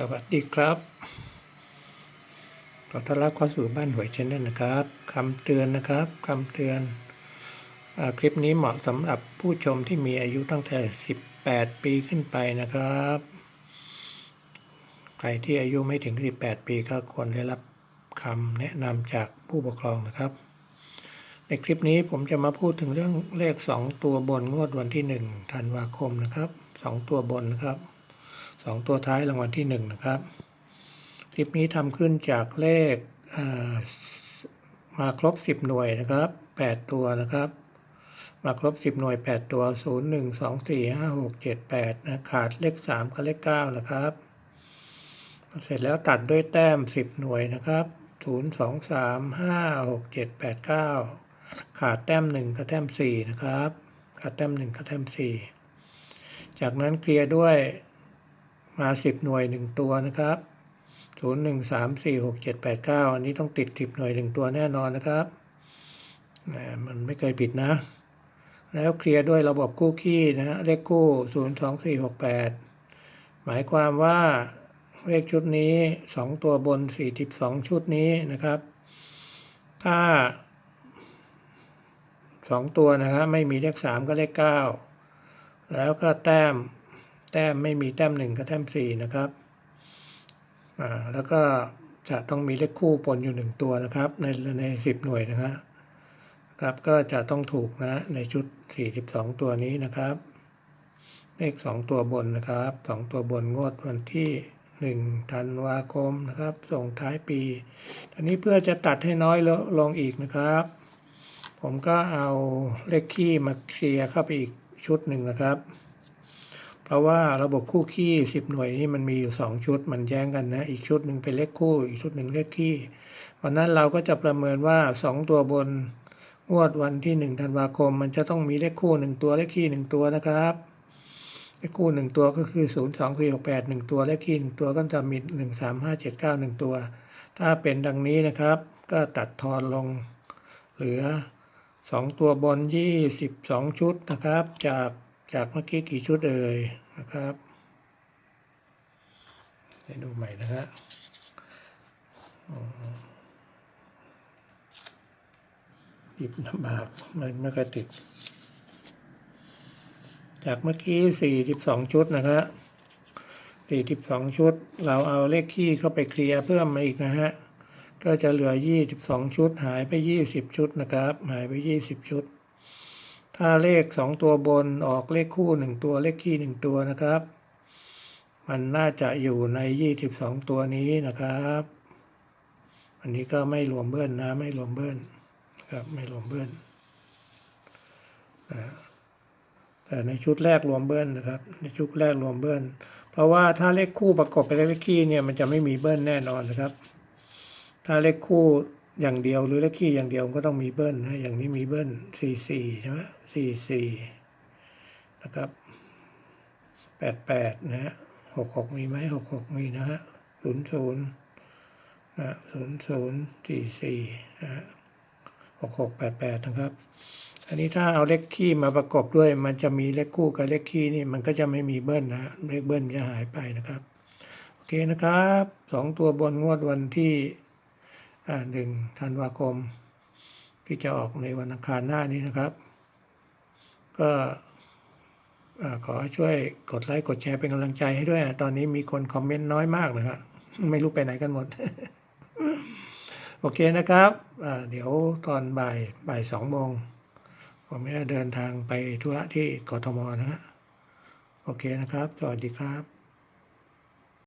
สวัสดีครับขอต้อนรับเข้าสู่บ้านหวยชแนลนะครับคำเตือนนะครับคำเตือนอคลิปนี้เหมาะสำหรับผู้ชมที่มีอายุตั้งแต่ 18 ปีขึ้นไปนะครับ ใครที่อายุไม่ถึง 18 ปีก็ควรได้รับคำแนะนำจากผู้ปกครองนะครับ ในคลิปนี้ผมจะมาพูดถึงเรื่องเลข 2 ตัวบนงวดวันที่1ธันวาคมนะครับ 2 ตัวบนนะครับ สองตัวท้ายรางวัลที่หนึ่งนะครับ คลิปนี้ทำขึ้นจากเลขามาครบสิบหน่วยนะครับแปดตัวนะครับ มาครบสิบหน่วยแปดตัวศูนย์หนึ่งสองสี่ห้าหกเจ็ดแปดนะขาดเลขสามกับเลขเก้านะครับ เสร็จแล้วตัดด้วยแต้มสิบหน่วยนะครับศูนย์สองสามห้าหกเจ็ดแปดเก้าขาดแต้มหนึ่งกับแต้มสี่นะครับ ขาดแต้มหนึ่งกับแต้มสี่จากนั้นเคลียร์ด้วย มาสิบหน่วยหนึ่งตัวนะครับศูนย์หนึ่งสามสี่หกเจ็ดแปดเก้าอันนี้ต้องติดสิบหน่วยหนึ่งตัวแน่นอนนะครับนะมันไม่เคยผิดนะ แล้วเคลียร์ด้วยระบบคู่ขี้นะฮะเลขคู่ศูนย์สองสี่หกแปดหมายความว่าเลขชุดนี้สองตัวบนสี่สิบสองชุดนี้นะครับ ถ้าสองตัวนะฮะไม่มีเลขสามก็เลขเก้าแล้วก็แต้ม แต้มไม่มีแต้มหนึ่งกับแต้มสี่นะครับอ่าแล้วก็จะต้องมีเลขคู่ปนอยู่หนึ่งตัวนะครับ ในในสิบหน่วยนะครับครับก็จะต้องถูกนะในชุดสี่สิบสองตัวนี้นะครับ เลขสองตัวบนนะครับสองตัวบนงวดวันที่หนึ่งธันวาคมนะครับ ส่งท้ายปีทีนี้เพื่อจะตัดให้น้อยลงอีกนะครับ ผมก็เอาเลขคี่มาเคลียร์เข้าไปอีกชุดหนึ่งนะครับ เพราะว่าระบบคู่ขี้สิบหน่วยนี่มันมีอยู่สองชุดมันแย้งกันนะ อีกชุดหนึ่งเป็นเลขคู่ อีกชุดหนึ่งเลขขี้เพราะนั้นเราก็จะประเมินว่าสองตัวบนงวดวันที่หนึ่งธันวาคม มันจะต้องมีเลขคู่หนึ่งตัวเลขขี้หนึ่งตัวนะครับเลขคู่หนึ่งตัวก็คือศูนย์สองสี่หกแปดหนึ่งตัวเลขขี้หนึ่งตัวก็จะมีหนึ่งสามห้าเจ็ดเก้าหนึ่งตัว ถ้าเป็นดังนี้นะครับ ก็ตัดทอนลงเหลือสองตัวบนยี่สิบสองชุดนะครับ จาก จากเมื่อกี้กี่ชุดเอ่ยนะครับให้ดูใหม่นะฮะหยิบลำบากไม่ไม่ค่อยติด จากเมื่อกี้สี่สิบสองชุดนะครับสี่สิบสองชุด เราเอาเลขขี้เข้าไปเคลียร์เพิ่มมาอีกนะฮะ ก็จะเหลือยี่สิบสองชุด หายไปยี่สิบชุดนะครับ หายไปยี่สิบชุด ถ้าเลขสองตัวบนออกเลขคู่หนึ่งตัวเลขขี้หนึ่งตัวนะครับ มันน่าจะอยู่ในยี่สิบสองตัวนี้นะครับ อันนี้ก็ไม่รวมเบิ้ลนะ ไม่รวมเบิ้ลนะครับไม่รวมเบิ้ลนะแต่ในชุดแรกรวมเบิ้ลนะครับ ในชุดแรกรวมเบิ้ลเพราะว่าถ้าเลขคู่ประกอบไปด้วยเลขขี้เนี่ยมันจะไม่มีเบิ้ลแน่นอนนะครับ ถ้าเลขคู่อย่างเดียวหรือเลขขี้อย่างเดียวก็ต้องมีเบิ้ลนะอย่างนี้มีเบิ้ลสี่สี่ใช่ไหมสี่สี่นะครับแปดแปดนะฮะหกหกมีไหมหกหกมีนะฮะศูนย์ศูนย์นะศูนย์ศูนย์สี่สี่นะฮะหกหกแปดแปดนะครับ อันนี้ถ้าเอาเลขขี้มาประกอบด้วย มันจะมีเลขคู่กับเลขขี้นี่มันก็จะไม่มีเบิ้ลนะฮะเลขเบิ้ลมันจะหายไปนะครับ โอเคนะครับสองตัวบนงวดวันที่อ่าหนึ่งธันวาคม ที่จะออกในวันอังคารหน้านี้นะครับ ก็ขอช่วยกดไลค์กดแชร์เป็นกำลังใจให้ด้วยนะตอนนี้มีคนคอมเมนต์น้อยมากนะครับไม่รู้ไปไหนกันหมด โอเคนะครับเดี๋ยวตอนบ่ายบ่ายสองโมงผมจะเดินทางไปธุระที่กทมนะฮะโอเคนะครับ สวัสดีครับ